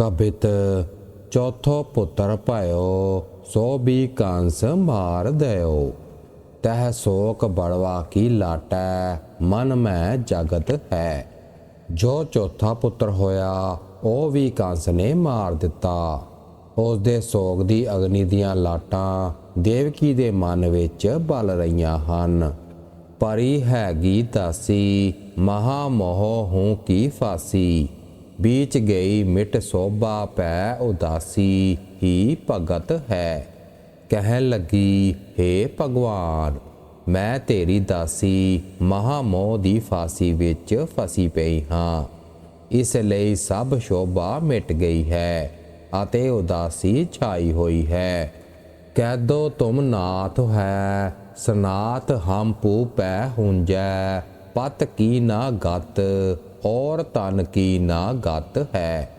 ਕਬਿਤ ਚੌਥੋ ਪੁੱਤਰ ਭਇਓ ਸੋ ਵੀ ਕੰਸ ਮਾਰ ਦਇਓ ਤਹ ਸ਼ੋਕ ਬੜਵਾ ਕੀ ਲਾਟੈ, ਮਨ ਮੈਂ ਜਗਤ ਹੈ। ਜੋ ਚੌਥਾ ਪੁੱਤਰ ਹੋਇਆ, ਉਹ ਵੀ ਕੰਸ ਨੇ ਮਾਰ ਦਿੱਤਾ। ਉਸ ਦੇ ਸੋਗ ਦੀ ਅਗਨੀ ਦੀਆਂ ਲਾਟਾਂ ਦੇਵਕੀ ਦੇ ਮਨ ਵਿੱਚ ਬਲ ਰਹੀਆਂ ਹਨ। ਪਰੀ ਹੈਗੀ ਦਾਸੀ, ਮਹਾ ਮੋਹ ਹੂੰ ਕੀ ਫਾਸੀ। ਬੀਚ ਗਈ, ਮਿਟ ਸੋਭਾ ਪੈ ਉਦਾਸੀ, ਹੀ ਭਗਤ ਹੈ। ਕਹਿਣ ਲੱਗੀ हे ਭਗਵਾਨ, ਮੈਂ ਤੇਰੀ ਦਾਸੀ, ਮਹਾ ਮੋਹ ਦੀ ਫਾਸੀ ਵਿੱਚ ਫਸੀ ਪਈ ਹਾਂ। ਇਸ ਲਈ ਸਭ ਸ਼ੋਭਾ ਮਿਟ ਗਈ ਹੈ ਅਤੇ ਉਦਾਸੀ ਛਾਈ ਹੋਈ ਹੈ। ਕਹਿ ਦੋ ਤੁਮ ਨਾਥ ਹੈ, ਸਨਾਤ ਹਮ ਪੂ ਪੈ ਹੁੰਜੈ, ਪਤ ਕੀ ਨਾ ਗਤ ਔਰ ਤਨ ਕੀ ਨਾ ਗਤ ਹੈ।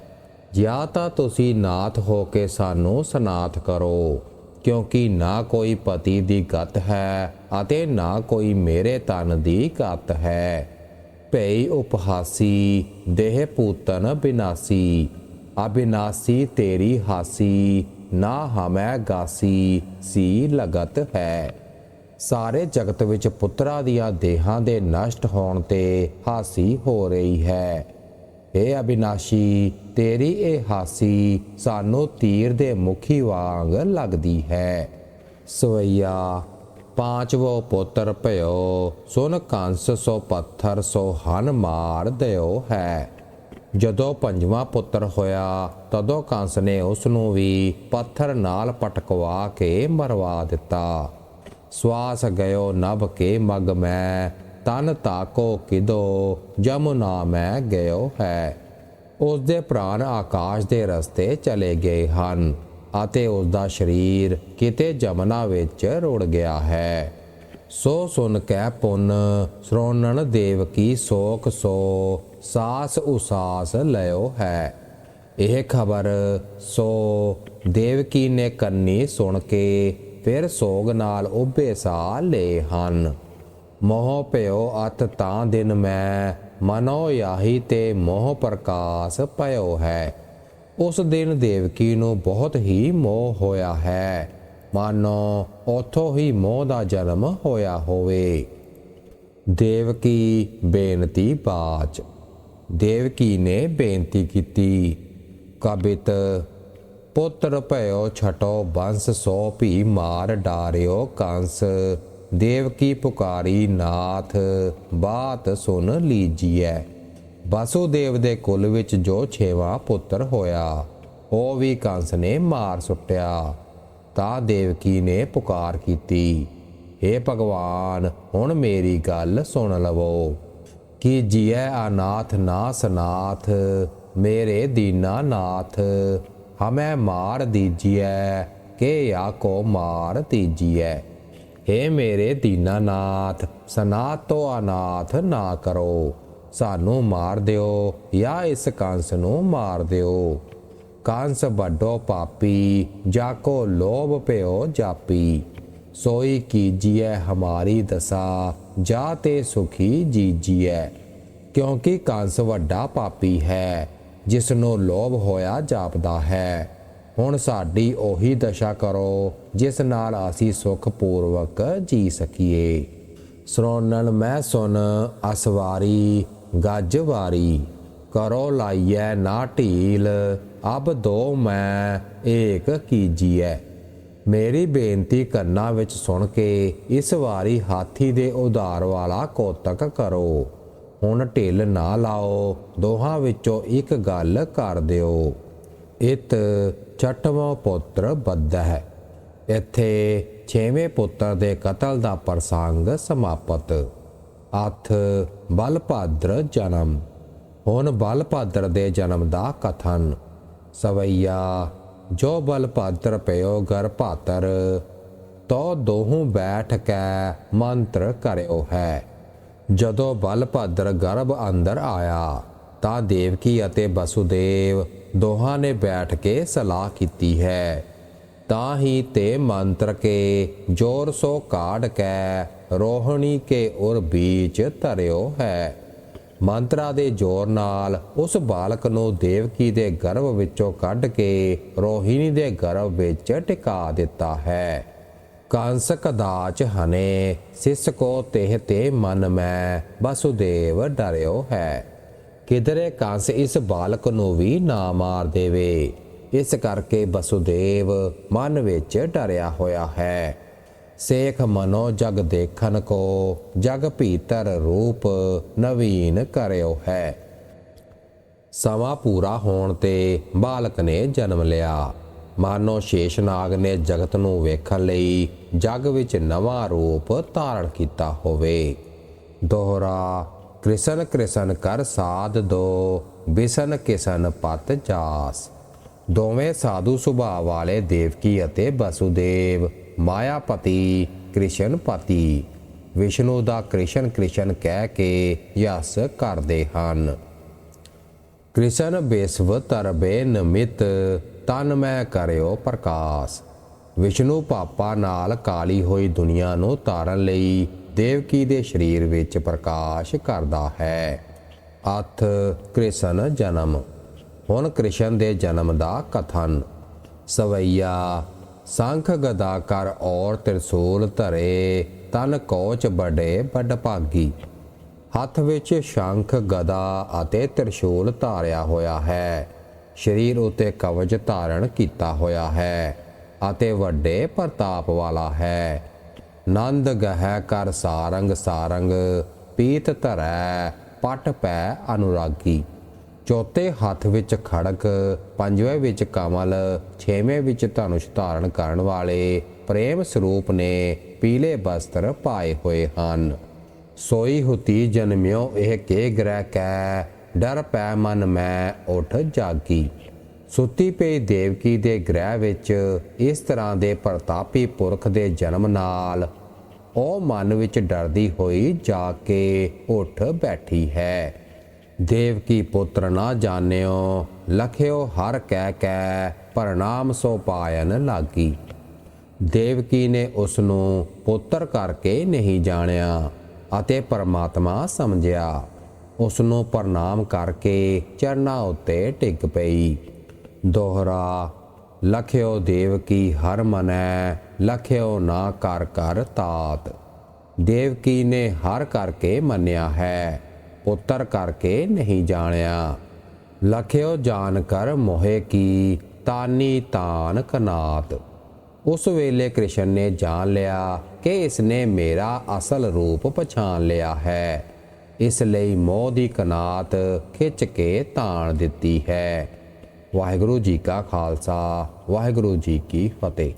ਜਾਂ ਤਾਂ ਤੁਸੀਂ ਨਾਥ ਹੋ ਕੇ ਸਾਨੂੰ ਸਨਾਥ ਕਰੋ, ਕਿਉਂਕਿ ਨਾ ਕੋਈ ਪਤੀ ਦੀ ਗਤ ਹੈ ਅਤੇ ਨਾ ਕੋਈ ਮੇਰੇ ਤਨ ਦੀ ਗਤ ਹੈ। ਭਈ ਉਪਹਾਸੀ, ਦੇਹ ਪੂਤਨ ਬਿਨਾਸੀ, ਅਬਿਨਾਸੀ ਤੇਰੀ ਹਾਸੀ, ਨਾ ਹਮੈ ਗਾਸੀ, ਸੀ ਲਗਤ ਹੈ। ਸਾਰੇ ਜਗਤ ਵਿੱਚ ਪੁੱਤਰਾਂ ਦੀਆਂ ਦੇਹਾਂ ਦੇ ਨਸ਼ਟ ਹੋਣ ਤੇ ਹਾਸੀ ਹੋ ਰਹੀ ਹੈ। ਏ ਅਬਿਨਾਸ਼ੀ, ਤੇਰੀ ਇਹ ਹਾਸੀ ਸਾਨੂੰ ਤੀਰ ਦੇ ਮੁਖੀ ਵਾਂਗ ਲੱਗਦੀ ਹੈ। ਸਵਈਆ, ਪਾਂਚਵੋ ਪੁੱਤਰ ਭਇਓ, ਸੁਨ ਕੰਸ ਸੋ ਪੱਥਰ ਸੋ ਹਨ ਮਾਰ ਦਿਓ ਹੈ। ਜਦੋਂ ਪੰਜਵਾਂ ਪੁੱਤਰ ਹੋਇਆ, ਤਦੋਂ ਕੰਸ ਨੇ ਉਸ ਨੂੰ ਵੀ ਪੱਥਰ ਨਾਲ ਪਟਕਵਾ ਕੇ ਮਰਵਾ ਦਿੱਤਾ। ਸਵਾਸ ਗਇਓ ਨਭ ਕੇ ਮਗ ਮੈਂ, ਤਨ ਤਾਕੋ ਕਿਦੋ, ਜਮੁਨਾ ਮੈਂ ਗਇਓ ਹੈ। ਉਸ ਦੇ ਪ੍ਰਾਣ ਆਕਾਸ਼ ਦੇ ਰਸਤੇ ਚਲੇ ਗਏ ਹਨ ਅਤੇ ਉਸ ਦਾ ਸਰੀਰ ਕਿਤੇ ਜਮਨਾ ਵਿੱਚ ਰੁੜ ਗਿਆ ਹੈ। ਸੋ ਸੁਨ ਕੈ ਪੁੰਨ ਸ਼੍ਰੋਣਨ ਦੇਵ ਕੀ ਸੋਕ ਸੋ, ਸਾਸ ਉਸਾਸ ਲਿਓ ਹੈ। ਇਹ ਖਬਰ ਸੋ ਦੇਵਕੀ ਨੇ ਕੰਨੀ ਸੁਣ ਕੇ ਫਿਰ ਸੋਗ ਨਾਲ ਉਭੇ ਸਾ ਲਏ ਹਨ। ਮੋਹ ਭਇਓ ਅਤ ਤਾਂ ਦਿਨ ਮੈਂ, ਮਨੋ ਯਾਹੀ ਤੇ ਮੋਹ ਪ੍ਰਕਾਸ਼ ਭਇਓ ਹੈ। ਉਸ ਦਿਨ ਦੇਵਕੀ ਨੂੰ ਬਹੁਤ ਹੀ ਮੋਹ ਹੋਇਆ ਹੈ। ਮਾਨੋ ਉਥੋਂ ਹੀ ਮੋਹ ਦਾ ਜਨਮ ਹੋਇਆ ਹੋਵੇ। ਦੇਵਕੀ, ਬੇਨਤੀ ਬਾਚ। ਦੇਵਕੀ ਨੇ ਬੇਨਤੀ ਕੀਤੀ, ਕਬਿਤ ਪੁੱਤਰ ਭਇਓ, ਛਟੋ ਬੰਸ ਸੋ ਭੀ ਮਾਰ ਡਾਰਿਓ ਕੰਸ। ਦੇਵਕੀ ਪੁਕਾਰੀ ਨਾਥ, ਬਾਤ ਸੁਨ ਲੀਜੀਐ। ਵਾਸੁਦੇਵ ਦੇ ਕੁਲ ਵਿੱਚ ਜੋ ਛੇਵਾਂ ਪੁੱਤਰ ਹੋਇਆ, ਉਹ ਵੀ ਕੰਸ ਨੇ ਮਾਰ ਸੁੱਟਿਆ। ਤਾਂ ਦੇਵਕੀ ਨੇ ਪੁਕਾਰ ਕੀਤੀ हे ਭਗਵਾਨ, ਹੁਣ ਮੇਰੀ ਗੱਲ ਸੁਣ ਲਵੋ। ਕਿ ਜੀਐ ਅਨਾਥ ਨਾ ਸਨਾਥ, ਮੇਰੇ ਦੀਨਾ ਨਾਥ। ਹਮੈ ਮਾਰ ਦੀਜੀਐ, ਕਿ ਆਕੋ ਮਾਰ ਦੀਜੀਐ हे ਮੇਰੇ ਦੀਨਾਨਾਥ ਸਨਾਤ ਤੋਂ ਅਨਾਥ ਨਾ ਕਰੋ। ਸਾਨੂੰ ਮਾਰ ਦਿਓ ਜਾਂ ਇਸ ਕੰਸ ਨੂੰ ਮਾਰ ਦਿਓ। ਕੰਸ ਵੱਡੋ ਪਾਪੀ, ਜਾਕੋ ਲੋਭ ਪਿਓ ਜਾਪੀ। ਸੋਈ ਕੀਜੀਐ ਹਮਾਰੀ ਦਸਾ, ਜਾ ਤੇ ਸੁਖੀ ਜੀਜੀਐ। ਕਿਉਂਕਿ ਕੰਸ ਵੱਡਾ ਪਾਪੀ ਹੈ ਜਿਸ ਨੂੰ ਲੋਭ ਹੋਇਆ ਜਾਪਦਾ ਹੈ। ਹੁਣ ਸਾਡੀ ਉਹੀ ਦਸ਼ਾ ਕਰੋ, ਜਿਸ ਨਾਲ ਅਸੀਂ ਸੁਖ ਪੂਰਵਕ ਜੀ ਸਕੀਏ। ਸ਼੍ਰੋਣਨ ਮੈਂ ਸੁਣ ਅਸਵਾਰੀ ਗੱਜ ਵਾਰੀ ਕਰੋ ਲਾਈਐ ਨਾ ਢੀਲ, ਅਬ ਦੋ ਮੈਂ, ਏਕ ਕੀਜੀਐ। ਮੇਰੀ ਬੇਨਤੀ ਕੰਨਾਂ ਵਿੱਚ ਸੁਣ ਕੇ ਇਸ ਵਾਰੀ ਹਾਥੀ ਦੇ ਉਧਾਰ ਵਾਲਾ ਕੋਤਕ ਕਰੋ। ਹੁਣ ਢਿੱਲ ਨਾ ਲਾਓ, ਦੋਹਾਂ ਵਿੱਚੋਂ ਇੱਕ ਗੱਲ ਕਰ ਦਿਓ। ਇਤ ਛਠਵਾਂ ਪੁੱਤਰ ਬੱਧ ਹੈ ਇੱਥੇ ਛੇਵੇਂ ਪੁੱਤਰ ਦੇ ਕਤਲ ਦਾ ਪ੍ਰਸੰਗ ਸਮਾਪਤ। ਅਥ ਬਲਭਾਦਰ ਜਨਮ। ਹੁਣ ਬਲਭਾਦਰ ਦੇ ਜਨਮ ਦਾ ਕਥਨ। ਸਵਈਆ, ਜੋ ਬਲਭਾਦਰ ਪਇਓ ਗਰ ਭਾਤਰ ਤੋ ਦੋਹੂ ਬੈਠ ਕੇ ਮੰਤਰ ਕਰਿਓ ਹੈ। ਜਦੋਂ ਬਲਭਾਦਰ ਗਰਭ ਅੰਦਰ ਆਇਆ, ਤਾਂ ਦੇਵਕੀ ਅਤੇ ਵਸੁਦੇਵ ਦੋਹਾਂ ਨੇ ਬੈਠ ਕੇ ਸਲਾਹ ਕੀਤੀ ਹੈ। ਤਾਂ ਹੀ ਤੇ ਮੰਤਰ ਕੇ ਜੋਰ ਸੋ ਕਾੜ ਕੇ, ਰੋਹਣੀ ਕੇ ਉਰ ਬੀਚ ਧਰਿਓ ਹੈ। ਮੰਤਰਾ ਦੇ ਜ਼ੋਰ ਨਾਲ ਉਸ ਬਾਲਕ ਨੂੰ ਦੇਵਕੀ ਦੇ ਗਰਭ ਵਿੱਚੋਂ ਕੱਢ ਕੇ ਰੋਹਿਣੀ ਦੇ ਗਰਭ ਵਿੱਚ ਟਿਕਾ ਦਿੱਤਾ ਹੈ। ਕੰਸ ਕਦਾਚ ਹਨੇ, ਸਿਸ ਕੋ ਤੇਹ ਤੇ ਮਨ ਮੈਂ ਵਸੁਦੇਵ ਡਰਿਓ ਹੈ। ਕਿਧਰੇ ਕੰਸ ਇਸ ਬਾਲਕ ਨੂੰ ਵੀ ਨਾ ਮਾਰ ਦੇਵੇ। ਇਸ ਕਰਕੇ ਵਸੁਦੇਵ ਮਨ ਵਿੱਚ ਡਰਿਆ ਹੋਇਆ ਹੈ। ਸੇਖ ਮਨੋ ਜਗ ਦੇਖਣ ਕੋ, ਜਗ ਭੀਤਰ ਰੂਪ ਨਵੀਨ ਕਰਿਓ ਹੈ। ਸਮਾਂ ਪੂਰਾ ਹੋਣ ਤੇ ਬਾਲਕ ਨੇ ਜਨਮ ਲਿਆ। ਮਾਨੋ ਸ਼ੇਸ਼ਨਾਗ ਨੇ ਜਗਤ ਨੂੰ ਵੇਖਣ ਲਈ ਜਗ ਵਿੱਚ ਨਵਾਂ ਰੂਪ ਧਾਰਨ ਕੀਤਾ ਹੋਵੇ। ਦੋਹਰਾ, ਕ੍ਰਿਸ਼ਨ ਕ੍ਰਿਸ਼ਨ ਕਰ ਸਾਧ ਦੋ, ਬਿਸ਼ਨ ਕਿਸ਼ਨ ਪਤ ਜਾਸ ਦੋਵੇਂ ਸਾਧੂ ਸੁਭਾਅ ਵਾਲੇ ਦੇਵਕੀ ਅਤੇ ਵਸੁਦੇਵ ਮਾਇਆਪਤੀ ਕ੍ਰਿਸ਼ਨ ਪਤੀ ਵਿਸ਼ਨੂੰ ਦਾ ਕ੍ਰਿਸ਼ਨ ਕ੍ਰਿਸ਼ਨ ਕਹਿ ਕੇ ਯਸ ਕਰਦੇ ਹਨ। ਕ੍ਰਿਸ਼ਨ ਬੇਸਵ ਤਰਬੇ ਨਮਿਤ ਤਨ ਮੈਂ ਕਰਿਓ ਪ੍ਰਕਾਸ਼। ਵਿਸ਼ਨੂੰ ਪਾਪਾ ਨਾਲ ਕਾਲੀ ਹੋਈ ਦੁਨੀਆ ਨੂੰ ਤਾਰਨ ਲਈ ਦੇਵਕੀ ਦੇ ਸਰੀਰ ਵਿੱਚ ਪ੍ਰਕਾਸ਼ ਕਰਦਾ ਹੈ। ਅਥ ਕ੍ਰਿਸ਼ਨ ਜਨਮ। ਹੁਣ ਕ੍ਰਿਸ਼ਨ ਦੇ ਜਨਮ ਦਾ ਕਥਨ। ਸਵਈਆ, ਸੰਖ ਗਦਾ ਕਰ ਔਰ ਤਿਰਸੂਲ ਧਰੇ, ਤਨ ਕੋਚ ਬੜੇ ਵੱਡ ਭਾਗੀ। ਹੱਥ ਵਿੱਚ ਸ਼ੰਖ, ਗਦਾ ਅਤੇ ਤ੍ਰਿਸ਼ੂਲ ਧਾਰਿਆ ਹੋਇਆ ਹੈ। ਸਰੀਰ ਉਤੇ ਕਵਚ ਧਾਰਨ ਕੀਤਾ ਹੋਇਆ ਹੈ ਅਤੇ ਵੱਡੇ ਪ੍ਰਤਾਪ ਵਾਲਾ ਹੈ। ਨੰਦ ਗਹਿ ਕਰ ਸਾਰੰਗ ਸਾਰੰਗ, ਪੀਤ ਧਰੈ, ਪਟ ਪੈ ਅਨੁਰਾਗੀ। ਚੌਥੇ ਹੱਥ ਵਿੱਚ ਖੜਕ, ਪੰਜਵੇਂ ਵਿੱਚ ਕਮਲ, ਛੇਵੇਂ ਵਿੱਚ ਧਨੁਸ਼ ਧਾਰਨ ਕਰਨ ਵਾਲੇ ਪ੍ਰੇਮ ਸਰੂਪ ਨੇ ਪੀਲੇ ਬਸਤਰ ਪਾਏ ਹੋਏ ਹਨ। ਸੋਈ ਹੁਤੀ ਜਨਮਿਓ ਇਹ ਕੇ ਗ੍ਰਹਿ ਕੈ ਡਰ ਪੈ ਮਨ ਮੈਂ ਉਠ ਜਾਗੀ। ਸੁੱਤੀ ਪਈ ਦੇਵਕੀ ਦੇ ਗ੍ਰਹਿ ਵਿੱਚ ਇਸ ਤਰ੍ਹਾਂ ਦੇ ਪ੍ਰਤਾਪੀ ਪੁਰਖ ਦੇ ਜਨਮ ਨਾਲ ਉਹ ਮਨ ਵਿੱਚ ਡਰਦੀ ਹੋਈ ਜਾ ਕੇ ਉੱਠ ਬੈਠੀ ਹੈ। ਦੇਵਕੀ ਪੁੱਤਰ ਨਾ ਜਾਣਿਓ, ਲਖਿਓ ਹਰ ਕਹਿ ਕੈ ਪ੍ਰਣਾਮ ਸੋ ਪਾਇਨ ਲਾਗੀ। ਦੇਵਕੀ ਨੇ ਉਸ ਨੂੰ ਪੁੱਤਰ ਕਰਕੇ ਨਹੀਂ ਜਾਣਿਆ ਅਤੇ ਪਰਮਾਤਮਾ ਸਮਝਿਆ। ਉਸ ਨੂੰ ਪ੍ਰਣਾਮ ਕਰਕੇ ਚਰਨਾਂ ਉੱਤੇ ਟਿਕ ਪਈ। ਦੋਹਰਾ, ਲਖਿਓ ਦੇਵਕੀ ਹਰ ਮਨੈ, ਲਖਿਓ ਨਾ ਕਰ ਕਰ ਤਾਤ। ਦੇਵਕੀ ਨੇ ਹਰ ਕਰਕੇ ਮੰਨਿਆ ਹੈ, ਪੁੱਤਰ ਕਰਕੇ ਨਹੀਂ ਜਾਣਿਆ। ਲਖਿਓ ਜਾਣ ਕਰ ਮੋਹੇ ਕੀ, ਤਾਨੀ ਤਾਨ ਕਨਾਤ। ਉਸ ਵੇਲੇ ਕ੍ਰਿਸ਼ਨ ਨੇ ਜਾਣ ਲਿਆ ਕਿ ਇਸ ਨੇ ਮੇਰਾ ਅਸਲ ਰੂਪ ਪਛਾਣ ਲਿਆ ਹੈ। ਇਸ ਲਈ ਮੋਹ ਦੀ ਕਨਾਤ ਖਿੱਚ ਕੇ ਤਾਣ ਦਿੱਤੀ ਹੈ। ਵਾਹਿਗੁਰੂ ਜੀ ਕਾ ਖਾਲਸਾ, ਵਾਹਿਗੁਰੂ ਜੀ ਕੀ ਫਤਿਹ।